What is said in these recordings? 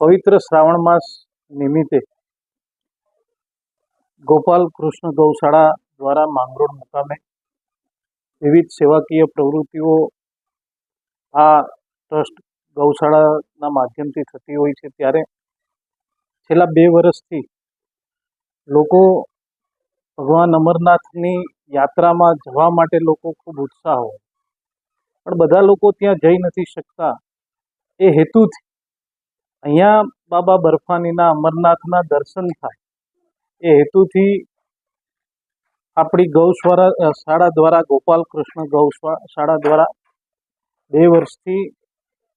પવિત્ર શ્રાવણ માસ નિમિત્તે ગોપાલ કૃષ્ણ ગૌશાળા દ્વારા માંગરોળ મુકામે વિવિધ સેવાકીય પ્રવૃત્તિઓ આ ટ્રસ્ટ ગૌશાળાના માધ્યમથી થતી હોય છે. ત્યારે છેલ્લા બે વર્ષથી લોકો ભગવાન અમરનાથની યાત્રામાં જવા માટે લોકો ખૂબ ઉત્સાહ. હોય પણ બધા લોકો ત્યાં જઈ નથી શકતા. એ હેતુથી અહીંયા બાબા બર્ફાનીના અમરનાથના દર્શન થાય. એ હેતુથી આપણી ગૌશાળા શાળા દ્વારા ગોપાલ કૃષ્ણ ગૌ શાળા દ્વારા બે વર્ષથી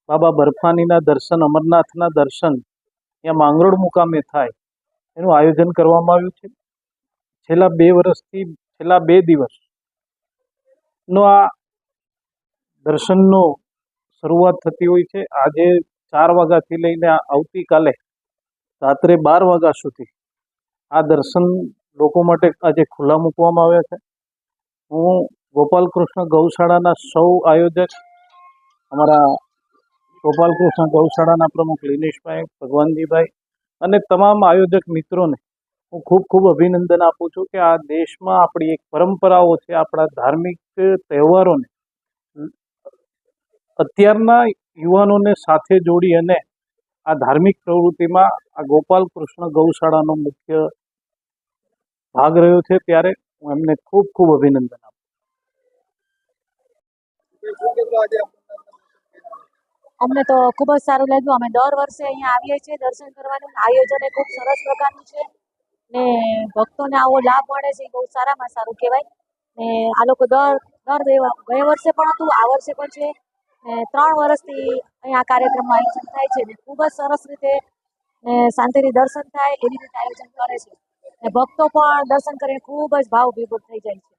બાબા બર્ફાનીના દર્શન, અમરનાથના દર્શન અહીંયા માંગરોળ મુકામે થાય. એનું આયોજન કરવામાં આવ્યું છે. છેલ્લા બે વર્ષથી, છેલ્લા બે દિવસ નો આ દર્શનનો શરૂઆત થતી હોય છે. આજે ચાર વાગ્યાથી લઈને આવતીકાલે રાત્રે બાર વાગ્યા સુધી આ દર્શન લોકો માટે આજે ખુલ્લા મૂકવામાં આવ્યા છે. હું ગોપાલકૃષ્ણ ગૌશાળાના સૌ આયોજક, અમારા ગોપાલકૃષ્ણ ગૌશાળાના પ્રમુખ લીનેશભાઈ, ભગવાનજીભાઈ અને તમામ આયોજક મિત્રોને હું ખૂબ ખૂબ અભિનંદન આપું છું કે આ દેશમાં આપણી એક પરંપરાઓ છે, આપણા ધાર્મિક તહેવારોને અત્યારના યુવાનોને સાથે જોડી અને આ ધાર્મિક પ્રવૃત્તિમાં આ ગોપાલ કૃષ્ણ ગૌશાળાનો મુખ્ય ભાગ રહ્યો છે, ત્યારે હું એમને ખૂબ ખૂબ અભિનંદન આપું અમને તો ખૂબ જ સારું લાગ્યું. અમે દર વર્ષે અહીંયા આવીએ છીએ દર્શન કરવાનું આયોજન એ ખૂબ સરસ પ્રકારનું છે. ને ભક્તોને આવો લાભ મળે છે બહુ સારામાં સારું કહેવાય. ને આ લોકો દર દર ગયા વર્ષે પણ હતું, આ વર્ષે પણ છે. ત્રણ વર્ષથી અહીંયા કાર્યક્રમનું આયોજન થાય છે ને ખૂબ જ સરસ રીતે શાંતિથી દર્શન થાય એવી રીતે આયોજન કરે છે. ભક્તો પણ દર્શન કરીને ખૂબ જ ભાવ વિભૂત થઈ જાય છે.